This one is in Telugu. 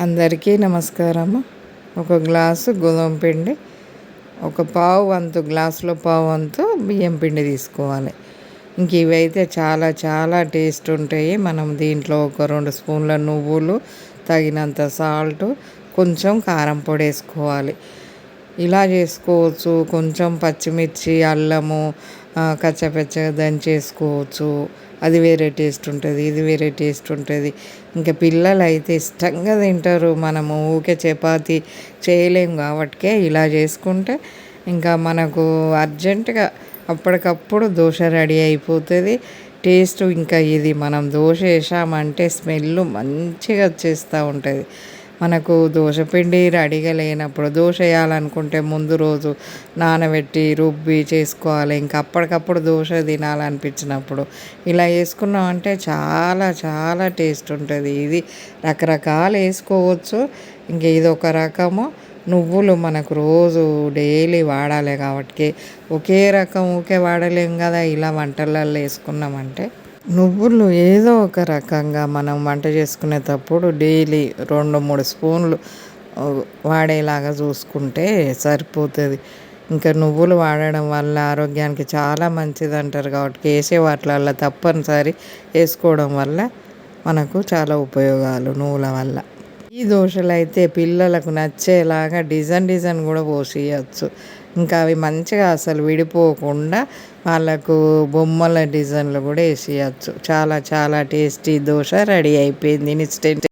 అందరికీ నమస్కారము. ఒక గ్లాసు గోధుమ పిండి ఒక పావు వంతు గ్లాసులో పావు వంతు బియ్యం పిండి తీసుకోవాలి. ఇంక ఇవైతే చాలా చాలా టేస్ట్ ఉంటాయి. మనం దీంట్లో ఒక రెండు స్పూన్ల నువ్వులు తగినంత సాల్ట్ కొంచెం కారం పొడి వేసుకోవాలి. ఇలా చేసుకోవచ్చు. కొంచెం పచ్చిమిర్చి అల్లము కచ్చపచ్చగా దంచేసుకోవచ్చు అది వేరే టేస్ట్ ఉంటుంది ఇది వేరే టేస్ట్ ఉంటుంది. ఇంకా పిల్లలు అయితే ఇష్టంగా తింటారు. మనము ఊకే చపాతి చేయలేము కాబట్టికే ఇలా చేసుకుంటే ఇంకా మనకు అర్జెంటుగా అప్పటికప్పుడు దోశ రెడీ అయిపోతుంది. టేస్ట్ ఇంకా ఇది మనం దోశ వేసామంటే స్మెల్ మంచిగా వచ్చేస్తూ ఉంటుంది. మనకు దోశపిండి రెడీగా లేనప్పుడు దోశ వేయాలనుకుంటే ముందు రోజు నానబెట్టి రుబ్బి చేసుకోవాలి. ఇంకా అప్పటికప్పుడు దోశ తినాలనిపించినప్పుడు ఇలా వేసుకున్నామంటే చాలా చాలా టేస్ట్ ఉంటుంది. ఇది రకరకాలు వేసుకోవచ్చు. ఇంక ఇది ఒక రకము. నువ్వులు మనకు రోజు డైలీ వాడాలి కాబట్టి ఒకే రకం ఊకే వాడలేం కదా. ఇలా వంటలలో వేసుకున్నామంటే నువ్వులు ఏదో ఒక రకంగా మనం వంట చేసుకునేటప్పుడు డైలీ రెండు మూడు స్పూన్లు వాడేలాగా చూసుకుంటే సరిపోతుంది. ఇంకా నువ్వులు వాడడం వల్ల ఆరోగ్యానికి చాలా మంచిది అంటారు కాబట్టి వేసే వాటిలల్లో తప్పనిసరి వేసుకోవడం వల్ల మనకు చాలా ఉపయోగాలు నువ్వుల వల్ల. ఈ దోశలు అయితే పిల్లలకు నచ్చేలాగా డిజైన్ డిజైన్ కూడా పోసేయచ్చు ఇంకా అవి మంచిగా అసలు విడిపోకుండా వాళ్ళకు బొమ్మల డిజైన్లు కూడా వేసేయచ్చు. చాలా చాలా టేస్టీ దోశ రెడీ అయిపోయింది ఇన్స్టెంట్.